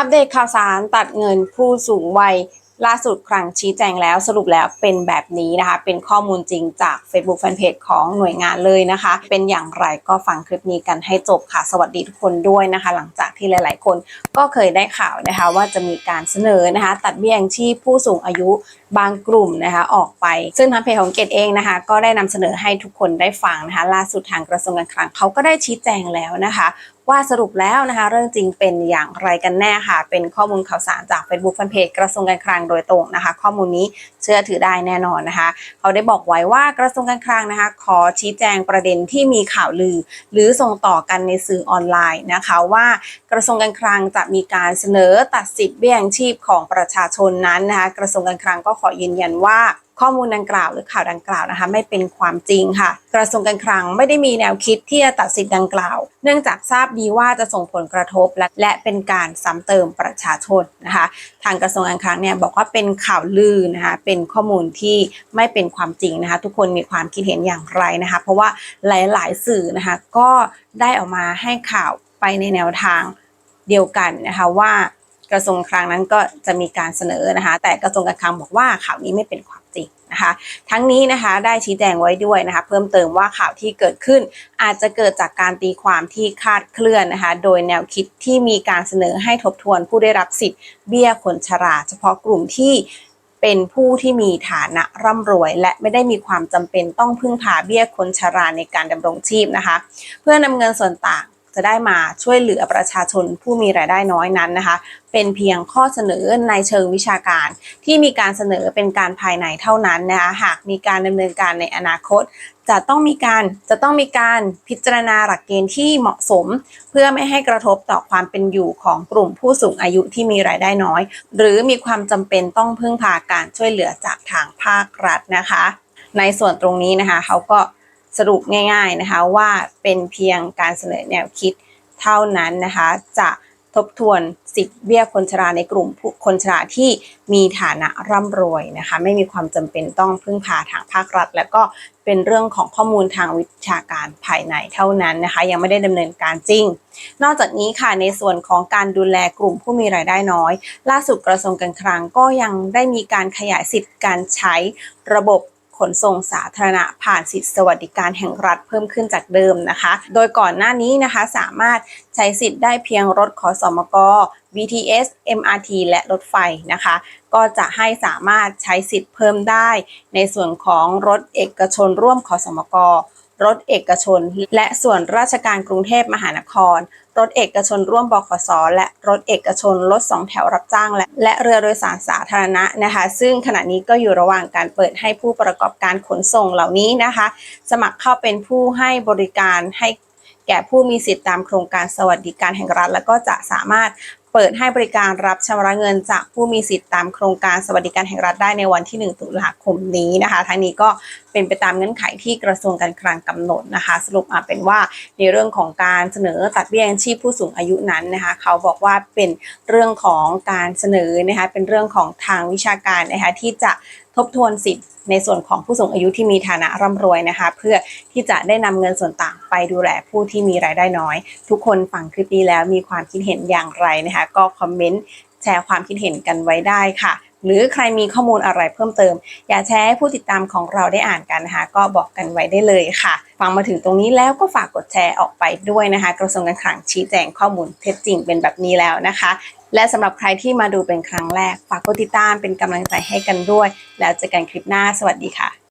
อัปเดตข่าวสารตัดเงินผู้สูงวัยล่าสุดครั้งชี้แจงแล้วสรุปแล้วเป็นแบบนี้นะคะ เป็นข้อมูลจริงจาก Facebook Fanpage ของหน่วยงานเลยนะคะ เป็นอย่างไรก็ฟังคลิปนี้กันให้จบค่ะ สวัสดีทุกคนด้วยนะคะ หลังจากที่หลาย ๆ คนก็เคยได้ข่าวนะคะ ว่าจะมีการเสนอนะคะ ตัดเบี้ยยังชีพผู้สูงอายุบางกลุ่มนะคะออกไป ซึ่งทางเพจของเกตเองนะคะ ก็ได้นำเสนอให้ทุกคนได้ฟังนะคะ ล่าสุดทางกระทรวงการคลังเขาก็ได้ชี้แจงแล้วนะคะ ว่าสรุปแล้วนะคะ เรื่องจริงเป็นอย่างไรกันแน่ค่ะ เป็นข้อมูลข่าวสารจาก Facebook Fanpage กระทรวงการคลังโดยตรงนะคะ ข้อมูลนี้เชื่อถือได้แน่นอนนะคะ เขาได้บอกไว้ว่ากระทรวงการคลังนะคะ ขอชี้แจงประเด็นที่มีข่าวลือ หรือส่งต่อกันในสื่อออนไลน์นะคะว่ากระทรวงการคลังจะมีการเสนอตัดสิทธิ์เบี้ยยังชีพของประชาชนนั้นนะคะ กระทรวงการคลังก็ขอยืนยันว่า ข้อมูลดังกล่าว หรือข่าวดังกล่าวนะคะ ไม่เป็นความจริงค่ะ กระทรวงการคลังไม่ได้มีแนวคิดที่จะตัดสิทธิ์ดังกล่าว เนื่องจากทราบดีว่าจะส่งผลกระทบและและเป็นการซ้ำเติมประชาชนนะคะ ทางกระทรวงการคลังเนี่ยบอกว่าเป็นข่าวลือนะคะเป็นข้อมูลที่ไม่เป็นความจริงนะคะ ทุกคนมีความคิดเห็นอย่างไรนะคะ เพราะว่าหลาย ๆ สื่อนะคะก็ได้ออกมาให้ข่าวไปในแนวทางเดียวกันนะคะว่า กระทรวงคลังนั้นก็จะมีการเสนอนะคะ แต่กระทรวงการคลังบอกว่าข่าวนี้ไม่เป็นความจริงนะคะทั้งนี้นะคะได้ชี้แจงไว้ด้วยนะคะเพิ่มเติมว่าข่าวที่เกิดขึ้น อาจจะเกิดจากการตีความที่คาดเคลื่อนนะคะโดยแนวคิดที่มีการเสนอให้ทบทวนผู้ได้รับสิทธิ์เบี้ยคนชรา เฉพาะกลุ่มที่เป็นผู้ที่มีฐานะร่ำรวย และไม่ได้มีความจำเป็นต้องพึ่งพาเบี้ยคนชราในการดำรงชีพนะคะ เพื่อนำเงินส่วนต่าง จะได้มาช่วยเหลือประชาชนผู้มีรายได้น้อยนั้นนะคะ เป็นเพียงข้อเสนอในเชิงวิชาการ ที่มีการเสนอเป็นการภายในเท่านั้นนะคะหากมีการดำเนินการในอนาคต จะต้องมีการจะต้องมีการพิจารณาหลักเกณฑ์ที่เหมาะสม เพื่อไม่ให้กระทบต่อความเป็นอยู่ของกลุ่มผู้สูงอายุที่มีรายได้น้อย หรือมีความจำเป็นต้องพึ่งพาการช่วยเหลือจากทางภาครัฐนะคะ ในส่วนตรงนี้นะคะเขาก็ สรุปง่ายๆนะคะว่าเป็นเพียงการเสนอแนวคิดเท่านั้นนะคะจะทบทวนสิทธิเบี้ยคนชราในกลุ่มผู้คนชราที่มีฐานะร่ำรวยนะคะ ไม่มีความจำเป็นต้องพึ่งพาทางภาครัฐ แล้วก็เป็นเรื่องของข้อมูลทางวิชาการภายในเท่านั้นนะคะ ยังไม่ได้ดำเนินการจริง นอกจากนี้ค่ะในส่วนของการดูแลกลุ่มผู้มีรายได้น้อย ล่าสุดกระทรวงการคลังก็ยังได้มีการขยายสิทธิ์การใช้ระบบ ขนส่งสาธารณะผ่านสิทธิสวัสดิการแห่งรัฐเพิ่มขึ้นจากเดิมนะคะ โดยก่อนหน้านี้นะคะสามารถใช้สิทธิ์ได้เพียงรถขอสมก BTS MRT และรถไฟนะคะ ก็จะให้สามารถใช้สิทธิ์เพิ่มได้ ในส่วนของรถเอกชนร่วมขอสมกรถเอกชน และส่วนราชการกรุงเทพมหานครรถเอกชนร่วมบขสและรถเอกชนรถสองแถวรับจ้าง และและเรือโดยสารสาธารณะนะคะ ซึ่งขณะนี้ก็อยู่ระหว่างการเปิดให้ผู้ประกอบการขนส่งเหล่านี้นะคะ สมัครเข้าเป็นผู้ให้บริการให้แก่ผู้มีสิทธิตามโครงการสวัสดิการแห่งรัฐ แล้วก็จะสามารถ เปิดให้บริการรับชำระเงินจากผู้มีสิทธิตามโครงการสวัสดิการแห่งรัฐได้ในวันที่ 1 ตุลาคมนี้นะคะ ทั้งนี้ก็เป็นไปตามเงื่อนไขที่กระทรวงการคลังกำหนดนะคะ สรุปมาเป็นว่าในเรื่องของการเสนอตัดเบี้ยยังชีพผู้สูงอายุนั้นนะคะ เขาบอกว่าเป็นเรื่องของการเสนอนะคะเป็นเรื่องของทางวิชาการนะคะที่จะทบทวนสิทธิ์ในส่วนของผู้สูงอายุที่มีฐานะร่ำรวยนะคะ เพื่อที่จะได้นำเงินส่วนต่างไปดูแลผู้ที่มีรายได้น้อย ทุกคนฟังคลิปนี้แล้วมีความคิดเห็นอย่างไรนะคะ ก็คอมเมนต์แชร์ความคิดเห็นกันไว้ได้ค่ะ หรือใครมีข้อมูลอะไรเพิ่มเติม อยากแชร์ให้ผู้ติดตามของเราได้อ่านกันนะคะก็บอกกันไว้ได้เลยค่ะ ฟังมาถึงตรงนี้แล้วก็ฝากกดแชร์ออกไปด้วยนะคะ กระทรวงการคลังชี้แจงข้อมูลเท็จจริงเป็นแบบนี้แล้วนะคะ และสำหรับใครที่มาดูเป็นครั้งแรก ฝากกดติดตามเป็นกำลังใจให้กันด้วย แล้วเจอกันคลิปหน้า สวัสดีค่ะ